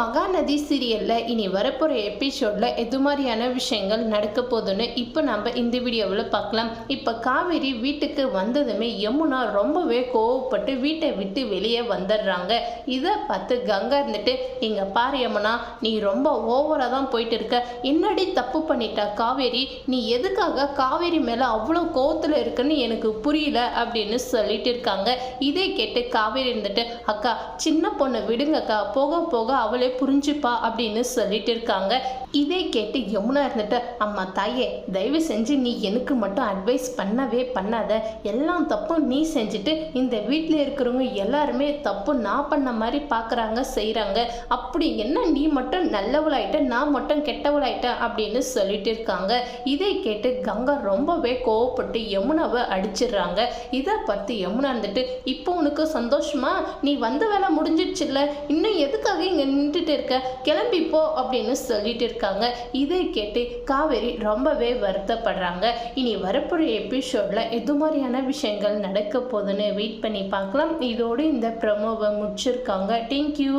மகாநதி சீரியலில் இனி வரப்போகிற எபிசோடில் எது மாதிரியான விஷயங்கள் நடக்க போகுதுன்னு இப்போ நம்ம இந்த வீடியோவில் பார்க்கலாம். இப்போ காவேரி வீட்டுக்கு வந்ததுமே யமுனா ரொம்பவே கோவப்பட்டு வீட்டை விட்டு வெளியே வந்துடுறாங்க. இதை பார்த்து கங்கா இருந்துட்டு இங்கே பாரு யமுனா நீ ரொம்ப ஓவராக தான் போயிட்டு இருக்க என்னடி தப்பு பண்ணிட்டா காவேரி? நீ எதுக்காக காவேரி மேலே அவ்வளோ கோவத்தில் இருக்குன்னு எனக்கு புரியல அப்படின்னு சொல்லிட்டு இருக்காங்க. இதை கேட்டு காவேரி இருந்துட்டு அக்கா சின்ன பொண்ணை விடுங்கக்கா. போக போக அவள் புரிஞ்சுப்பா அப்படின்னு சொல்லிட்டு இருக்காங்க. இதை கேட்டு யமுனா இருந்துட்டு அம்மா தாயே தயவு செஞ்சு நீ எனக்கு மட்டும் அட்வைஸ் பண்ணவே பண்ணாத. எல்லாம் தப்பும் நீ செஞ்சுட்டு இந்த வீட்டில் இருக்கிறவங்க எல்லாருமே தப்பு நான் பண்ண மாதிரி பார்க்குறாங்க செய்கிறாங்க அப்படி என்ன நீ மட்டும் நல்லவளாயிட்ட நான் மட்டும் கெட்டவளாயிட்டேன் அப்படின்னு சொல்லிட்டு இருக்காங்க. இதை கேட்டு கங்கா ரொம்பவே கோவப்பட்டு யமுனாவை அடிச்சிடுறாங்க. இதை பார்த்து யமுனா இருந்துட்டு இப்போ உனக்கு சந்தோஷமா? நீ வந்த வேலை முடிஞ்சிடுச்சுல்ல. இன்னும் எதுக்காக இங்கே விட்டுட்டு இருக்க கிளம்பிப்போ அப்படின்னு சொல்லிட்டு இருக்காங்க இதை கேட்டு காவேரி ரொம்பவே வருத்தப்படுறாங்க. இனி வரப்போகிற எபிசோடில் எது மாதிரியான விஷயங்கள் நடக்க போகுதுன்னு வெயிட் பண்ணி பார்க்கலாம். இதோடு இந்த ப்ரமோவை முடிச்சிருக்காங்க. தேங்க்யூ